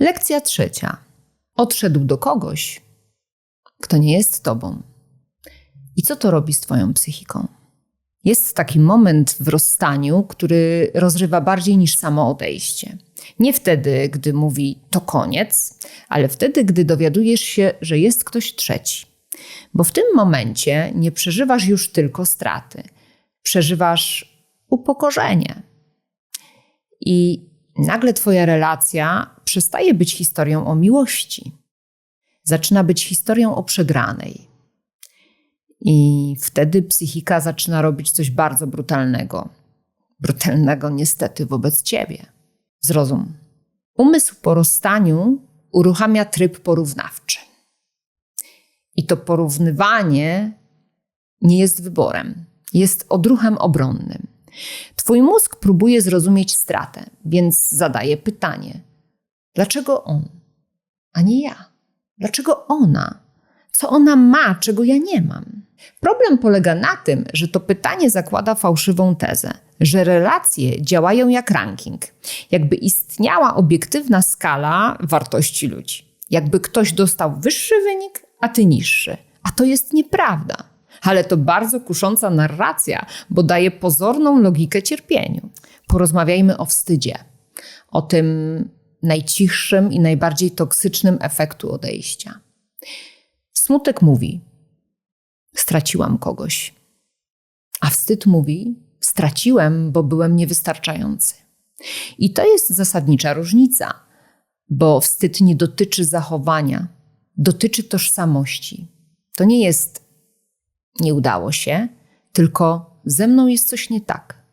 Lekcja trzecia. Odszedł do kogoś, kto nie jest tobą. I co to robi z twoją psychiką? Jest taki moment w rozstaniu, który rozrywa bardziej niż samo odejście. Nie wtedy, gdy mówi to koniec, ale wtedy, gdy dowiadujesz się, że jest ktoś trzeci. Bo w tym momencie nie przeżywasz już tylko straty, przeżywasz upokorzenie. I nagle Twoja relacja przestaje być historią o miłości, zaczyna być historią o przegranej. I wtedy psychika zaczyna robić coś bardzo brutalnego. Brutalnego niestety wobec ciebie. Zrozum. Umysł po rozstaniu uruchamia tryb porównawczy. I to porównywanie nie jest wyborem, jest odruchem obronnym. Twój mózg próbuje zrozumieć stratę, więc zadaje pytanie: dlaczego on, a nie ja? Dlaczego ona? Co ona ma, czego ja nie mam? Problem polega na tym, że to pytanie zakłada fałszywą tezę, że relacje działają jak ranking, jakby istniała obiektywna skala wartości ludzi. Jakby ktoś dostał wyższy wynik, a ty niższy. A to jest nieprawda. Ale to bardzo kusząca narracja, bo daje pozorną logikę cierpieniu. Porozmawiajmy o wstydzie, o tym najcichszym i najbardziej toksycznym efektu odejścia. Smutek mówi: Straciłam kogoś. A wstyd mówi: Straciłem, bo byłem niewystarczający. I to jest zasadnicza różnica, bo wstyd nie dotyczy zachowania, dotyczy tożsamości. To nie jest nie udało się, tylko ze mną jest coś nie tak.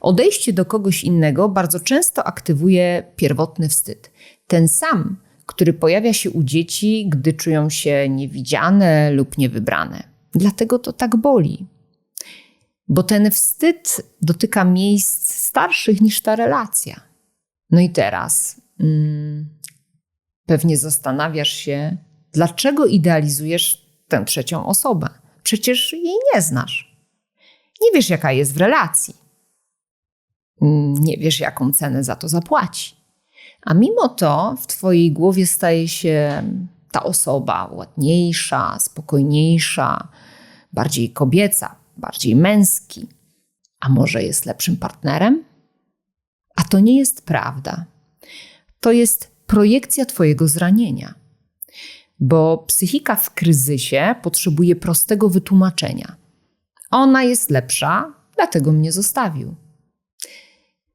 Odejście do kogoś innego bardzo często aktywuje pierwotny wstyd. Ten sam, który pojawia się u dzieci, gdy czują się niewidziane lub niewybrane. Dlatego to tak boli. Bo ten wstyd dotyka miejsc starszych niż ta relacja. No i teraz hmm, pewnie zastanawiasz się, dlaczego idealizujesz tę trzecią osobę. Przecież jej nie znasz. Nie wiesz, jaka jest w relacji. Nie wiesz, jaką cenę za to zapłaci. A mimo to w Twojej głowie staje się ta osoba ładniejsza, spokojniejsza, bardziej kobieca, bardziej męski. A może jest lepszym partnerem? A to nie jest prawda. To jest projekcja Twojego zranienia. Bo psychika w kryzysie potrzebuje prostego wytłumaczenia. Ona jest lepsza, dlatego mnie zostawił.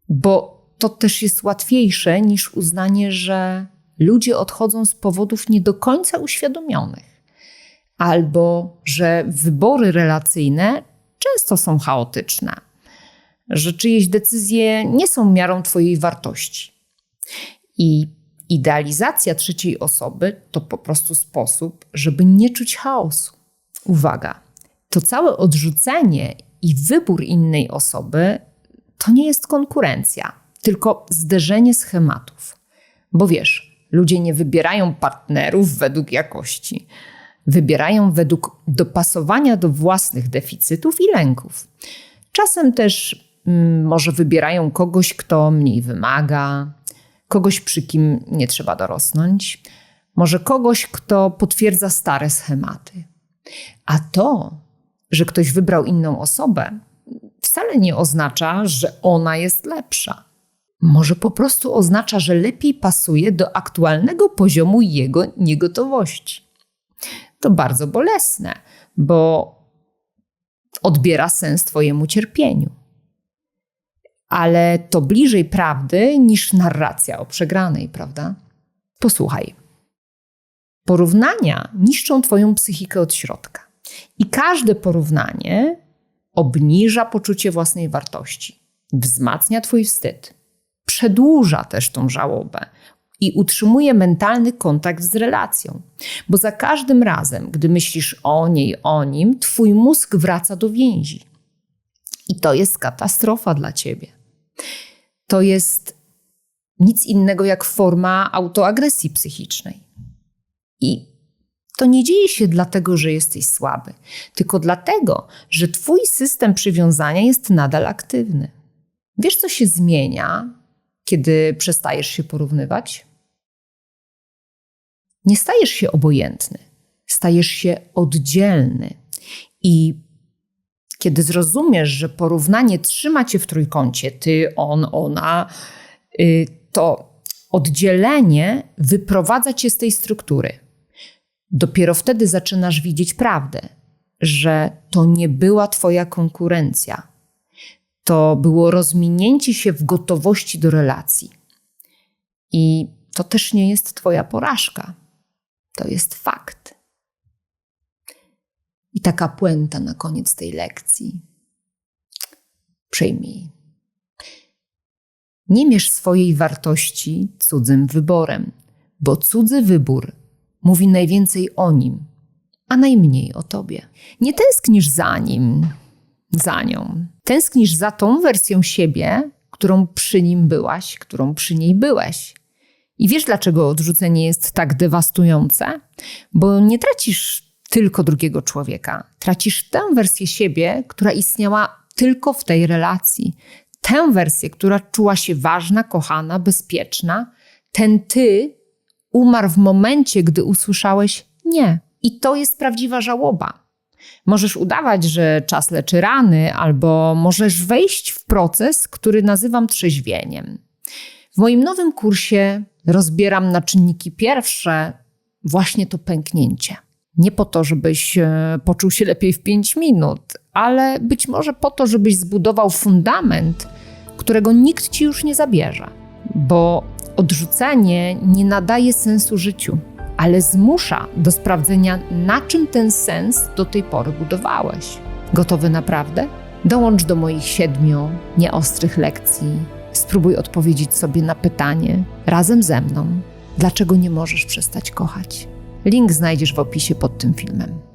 Bo to też jest łatwiejsze niż uznanie, że ludzie odchodzą z powodów nie do końca uświadomionych, albo że wybory relacyjne często są chaotyczne, że czyjeś decyzje nie są miarą Twojej wartości. I idealizacja trzeciej osoby to po prostu sposób, żeby nie czuć chaosu. Uwaga, to całe odrzucenie i wybór innej osoby to nie jest konkurencja tylko zderzenie schematów. Bo wiesz, ludzie nie wybierają partnerów według jakości. Wybierają według dopasowania do własnych deficytów i lęków. Czasem też mm, może wybierają kogoś, kto mniej wymaga, kogoś, przy kim nie trzeba dorosnąć, może kogoś, kto potwierdza stare schematy. A to, że ktoś wybrał inną osobę, wcale nie oznacza, że ona jest lepsza. Może po prostu oznacza, że lepiej pasuje do aktualnego poziomu jego niegotowości. To bardzo bolesne, bo odbiera sens Twojemu cierpieniu. Ale to bliżej prawdy niż narracja o przegranej, prawda? Posłuchaj. Porównania niszczą Twoją psychikę od środka. I każde porównanie obniża poczucie własnej wartości, wzmacnia Twój wstyd, przedłuża też tą żałobę i utrzymuje mentalny kontakt z relacją. Bo za każdym razem, gdy myślisz o niej, o nim, twój mózg wraca do więzi. I to jest katastrofa dla ciebie. To jest nic innego jak forma autoagresji psychicznej. I to nie dzieje się dlatego, że jesteś słaby, tylko dlatego, że twój system przywiązania jest nadal aktywny. Wiesz, co się zmienia, kiedy przestajesz się porównywać? Nie stajesz się obojętny, stajesz się oddzielny. I kiedy zrozumiesz, że porównanie trzyma cię w trójkącie, ty, on, ona, y, to oddzielenie wyprowadza cię z tej struktury. Dopiero wtedy zaczynasz widzieć prawdę, że to nie była twoja konkurencja. To było rozminięcie się w gotowości do relacji. I to też nie jest twoja porażka. To jest fakt. I taka puenta na koniec tej lekcji. Przyjmij. Nie mierz swojej wartości cudzym wyborem, bo cudzy wybór mówi najwięcej o nim, a najmniej o tobie. Nie tęsknisz za nim, za nią. Tęsknisz za tą wersją siebie, którą przy nim byłaś, którą przy niej byłeś. I wiesz, dlaczego odrzucenie jest tak dewastujące? Bo nie tracisz tylko drugiego człowieka. Tracisz tę wersję siebie, która istniała tylko w tej relacji. Tę wersję, która czuła się ważna, kochana, bezpieczna. Ten ty umarł w momencie, gdy usłyszałeś nie. I to jest prawdziwa żałoba. Możesz udawać, że czas leczy rany, albo możesz wejść w proces, który nazywam trzeźwieniem. W moim nowym kursie rozbieram na czynniki pierwsze właśnie to pęknięcie. Nie po to, żebyś e, poczuł się lepiej w 5 minut, ale być może po to, żebyś zbudował fundament, którego nikt ci już nie zabierze. Bo odrzucenie nie nadaje sensu życiu, ale zmusza do sprawdzenia, na czym ten sens do tej pory budowałeś. Gotowy naprawdę? Dołącz do moich siedmiu nieostrych lekcji. Spróbuj odpowiedzieć sobie na pytanie razem ze mną, dlaczego nie możesz przestać kochać. Link znajdziesz w opisie pod tym filmem.